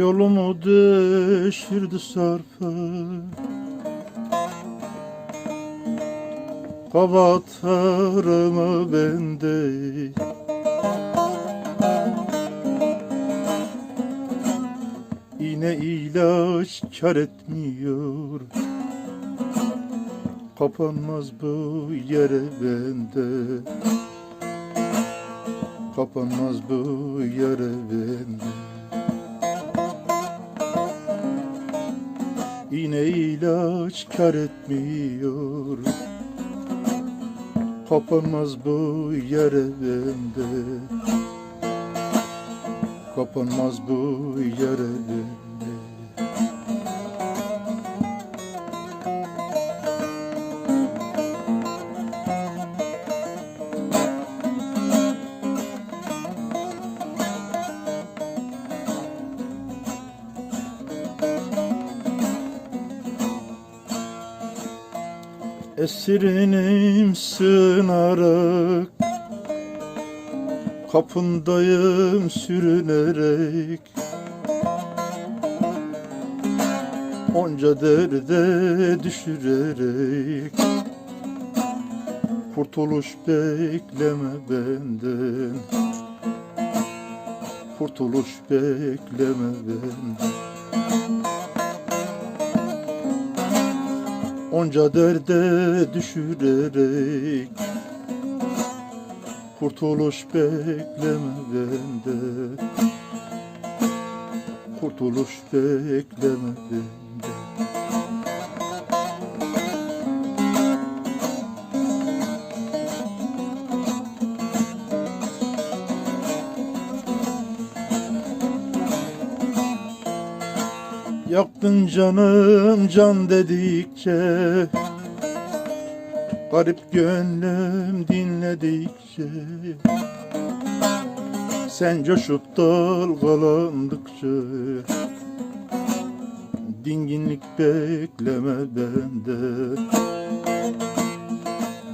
Yolumu düşürdü sarpa Kabatarımı bende Yine ilaç kar etmiyor. Kapanmaz bu yere bende. Kapanmaz bu yere bende. Yine ilaç kar etmiyor Kapanmaz bu yere bende Kapanmaz bu yere Esirinim sığınarak Kapındayım sürünerek. Onca derde düşürerek Kurtuluş bekleme benden. Kurtuluş bekleme benden Onca derde düşürerek Kurtuluş bekleme bende. Kurtuluş bekleme bende Yaktın canım can dedikçe Garip gönlüm dinledikçe. Sen coşup dalgalandıkça Dinginlik bekleme bende.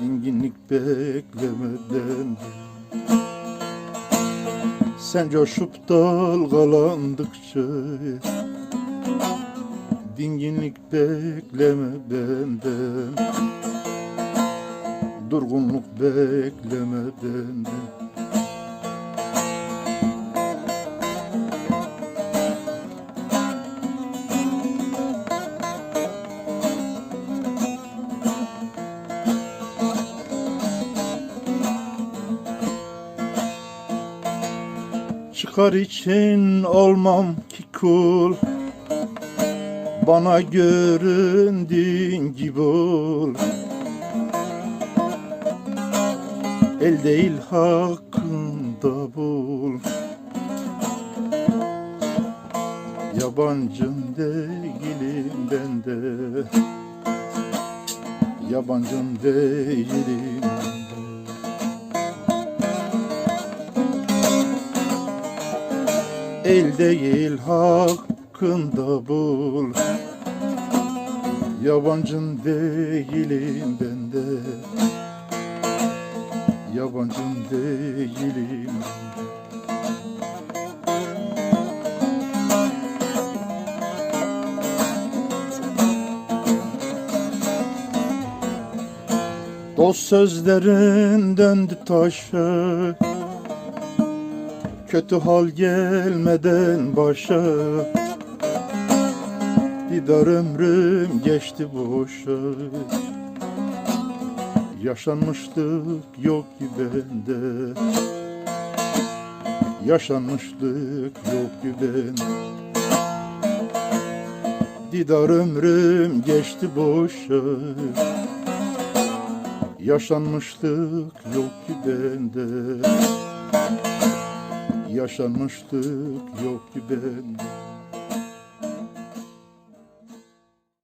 Dinginlik bekleme bende. Sen coşup dalgalandıkça Dinginlik bekleme benden. Durgunluk bekleme benden. Çıkar için olmam ki kul bana göründüğün gibi ol. El değil hakkında bul. Yabancın değilim ben de. Yabancın değilim. El değil hakkında bul. Yabancın değilim ben de. Yabancın değilim. Dost sözlerin döndü taşa. Kötü hal gelmeden başa Didar ömrüm geçti boşa. Yaşanmışlık yok ki bende. Yaşanmışlık yok ki bende. Didar ömrüm geçti boşa. Yaşanmışlık yok ki bende. Yaşanmışlık yok ki bende